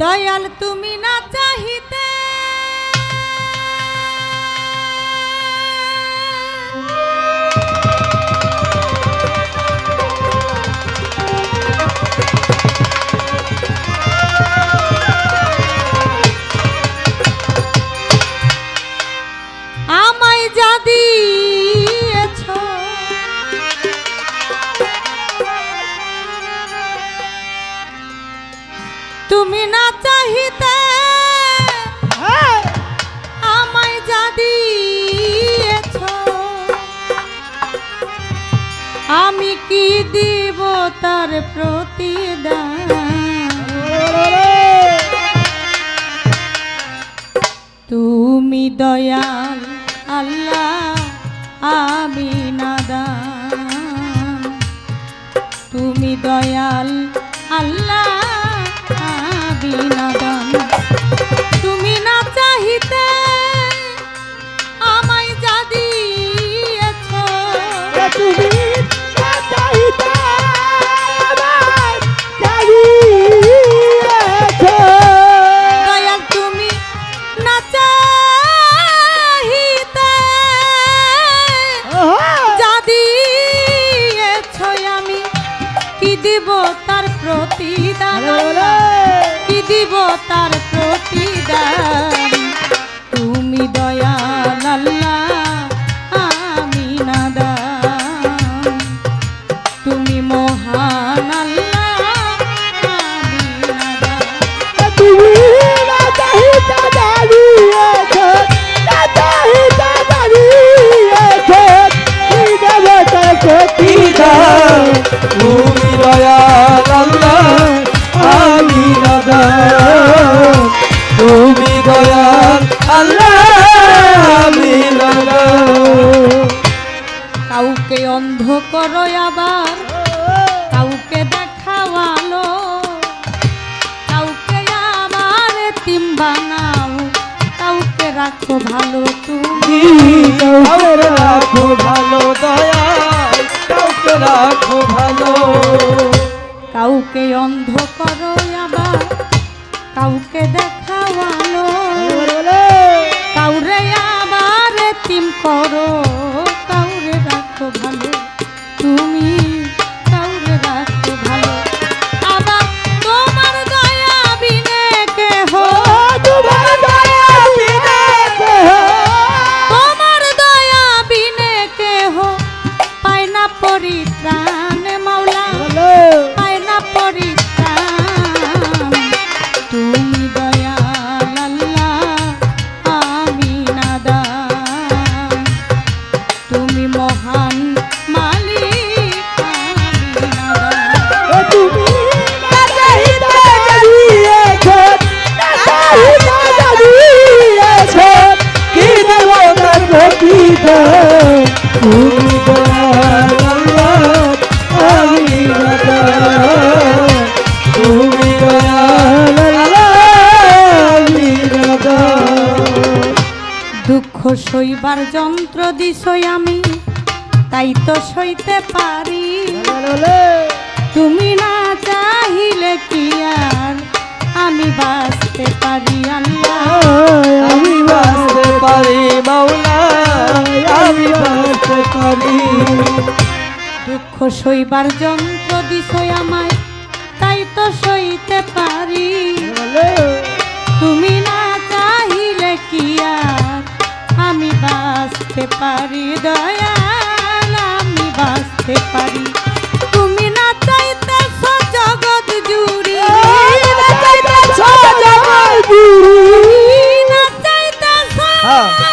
দয়াল তুমি না চাহিতে। না আমায় যা দিয়েছ আমি কি দিব তার প্রতিদান? তুমি দয়াল আল্লাহ আমি নাদান। তুমি দয়াল আল্লাহ প্রতিদান রাখো ভালো তুমি। কাউকে রাখো ভালো দয়া কাউকে রাখো ভালো। কাউকে অন্ধ করো আবার কাউকে দেখাওয়ালো কাউরে আবার তিম করো। সইবার যন্ত্র দিছই আমি তাই তো সইতে পারি। তুমি না চাহিলে কি আর? আমি বাঁচতে পারি আল্লাহ। আমি বাঁচতে পারি মাওলা আমি বাঁচতে পারি। দুঃখ সইবার যন্ত্র দিছই আমায় তাই তো সইতে পারি। তুমি না বাঁচতে পারি দয়াল আমি বাঁচতে পারি। তুমি না চাইতে জগৎ জুড়ি। না চাইতে না হয়তো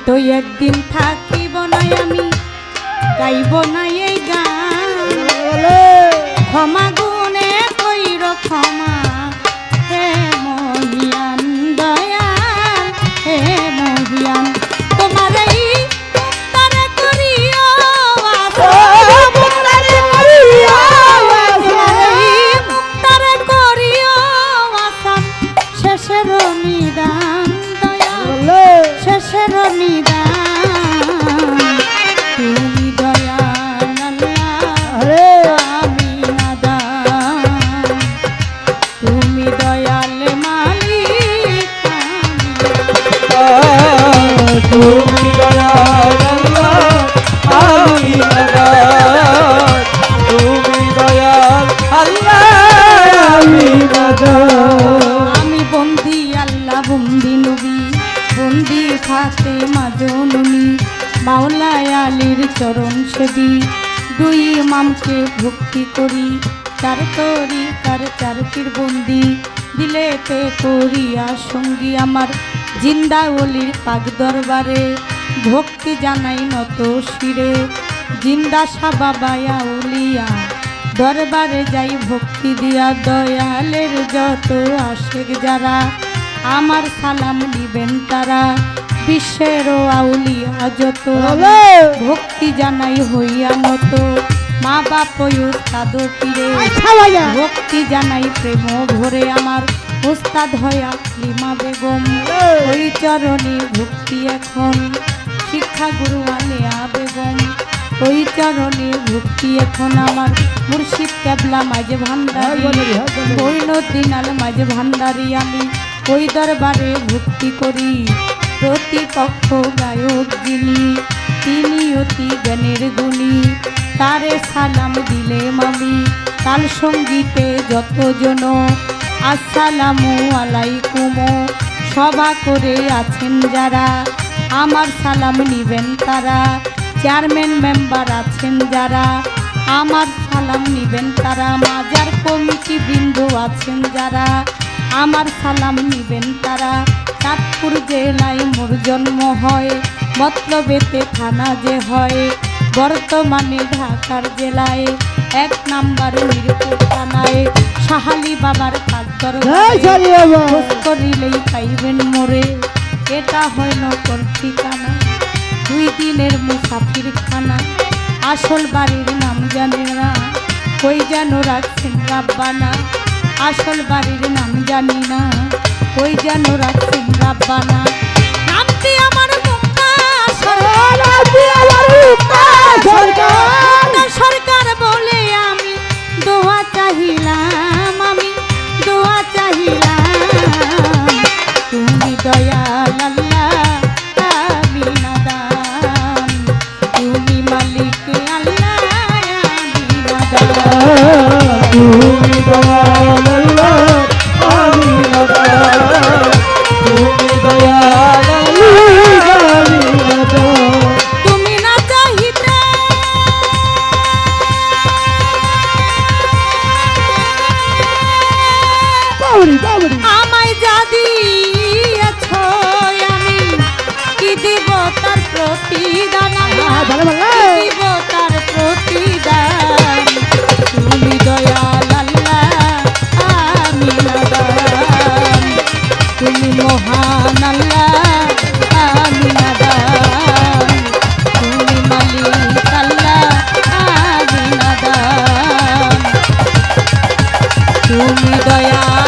হয়তো একদিন থাকিব না আমি গাইব না তুমি সেবী দুই ইমামকে ভক্তি করি, চার তরি তার চার বন্দি দিলেতে করিয়া সঙ্গী আমার জিন্দা অলির পাক দরবারে ভক্তি জানাই নত শিরে। জিন্দা সাবাবায়া উলিয়া দরবারে যাই ভক্তি দিয়া দয়ালের যত আশেক যারা, আমার সালাম নিবেন তারা। বিশ্বের আউলিয়া যত ভক্তি জানাই হইয়া নত মা বাপ উস্তাদ পীরে ভক্তি জানাই প্রেম ভরে আমার। উস্তাদ হয়া লিমা বেগম। ওই চরণে ভক্তি এখন। শিক্ষা গুরু আলেয়া বেগম। ওই চরণে ভক্তি এখন আমার। মুর্শিদ কেবলা মাঝে ভান্ডারি। বৈনদিন আল মাঝে ভান্ডারি আমি। ওই দরবারে ভক্তি করি। প্রতিপক্ষ গায়ক যিনি, তিনি অতি জ্ঞানের গুণী। তারে সালাম দিলে মামি তাল সঙ্গীতে যতজন। আসসালামু আলাইকুম, সভা করে আছেন যারা, আমার সালাম নিবেন তারা। চেয়ারম্যান, মেম্বার আছেন যারা, আমার সালাম নিবেন তারা। মাজার কমিটি বৃন্দ আছেন যারা, আমার সালাম নিবেন তারা। চাঁদপুর জেলায় মোর জন্ম হয় মতলবেতে থানা যে হয়। বর্তমানে ঢাকার জেলায় এক নাম্বার মিরপুর থানায় সাহালি বাবার করিলেই পাইবেন মোরে। এটা হয় নকল ঠিকানা দুই দিনের মুসাফির খানা আসল বাড়ির নাম জানে না কই যেন রাখছেন রাব্বানা। আসল বাড়ির নাম জানি না। কই যেন রাখছেন রাব্বানা? নামটি আমার মুক্তা সরকার? সরকার বলে আমি দোয়া চাহিলাম। তুমি দয়া